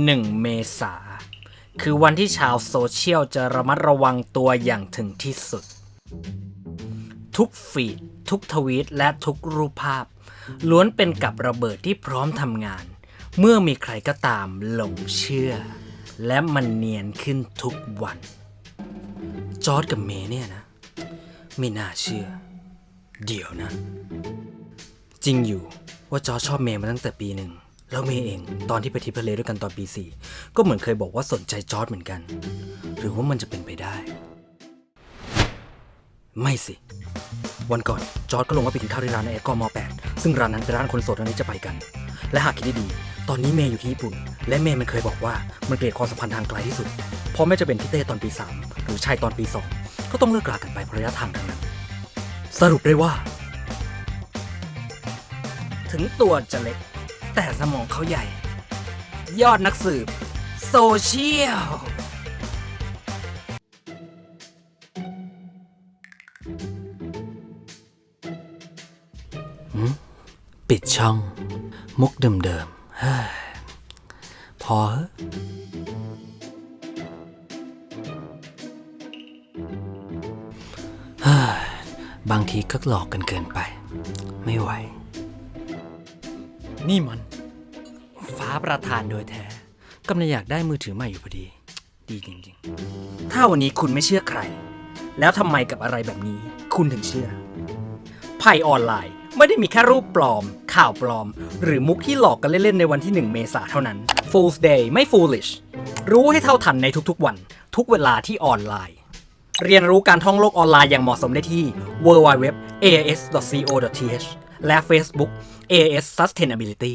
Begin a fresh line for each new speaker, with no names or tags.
1 เมษา คือวันที่ชาวโซเชียลจะระมัดระวังตัวอย่างถึงที่สุด ทุกฟีด ทุกทวีต และทุกรูปภาพ ล้วนเป็นกับระเบิดที่พร้อมทำงาน เมื่อมีใครก็ตามหลงเชื่อ และมันเนียนขึ้นทุกวัน จอร์ดกับเมเนี่ยนะ ไม่น่าเชื่อ เดี๋ยวนะ จริงอยู่ว่าจอร์ชอบเมย์มาตั้งแต่ปีหนึ่ง แล้วเมย์เองตอนที่ไปทริปทะเลด้วยกันตอนปีสี่ก็เหมือนเคยบอกว่าสนใจจอร์จเหมือนกัน หรือว่ามันจะเป็นไปได้ ไม่สิ วันก่อนจอร์จก็ลงว่าไปกินข้าวที่ร้านในแอดกอมอ8ซึ่งร้านนั้นเป็นร้านคนโสดเท่านี้จะไปกัน และหากคิดดีๆตอนนี้เมย์อยู่ที่ญี่ปุ่น และเมย์มันเคยบอกว่ามันเกลียดความสัมพันธ์ทางไกลที่สุดเพราะไม่จะเป็นพี่เต้ตอนปี 3 หรือชายตอนปี 2 ก็ต้องเลิกรากันไปเพราะระยะทางทั้งนั้น สรุปได้ว่า ถึงตัวจะเล็ก แต่สมองเขาใหญ่ ยอดนักสืบ โซเชียล ปิดช่อง มุกเดิมๆเฮ้ยพอเหอะเฮ้ยบางทีก็หลอกกันเกินไป ไม่ไหว นี่มัน ฟ้าประทานโดยแท้กำลังอยากได้มือถือใหม่อยู่พอดี ดีจริงๆ ถ้าวันนี้คุณไม่เชื่อใคร แล้วทำไมกับอะไรแบบนี้ คุณถึงเชื่อภัยออนไลน์ไม่ได้มีแค่รูปปลอม ข่าวปลอม หรือมุกที่หลอกกันเล่น ๆ ในวันที่ 1 เมษาเท่านั้น Fool's Day ไม่ foolish รู้ให้เท่าทันในทุกๆวัน ทุกเวลาที่ออนไลน์ เรียนรู้การท่องโลกออนไลน์อย่างเหมาะสมได้ที่ www.ais.co.th และ Facebook AIS Sustainability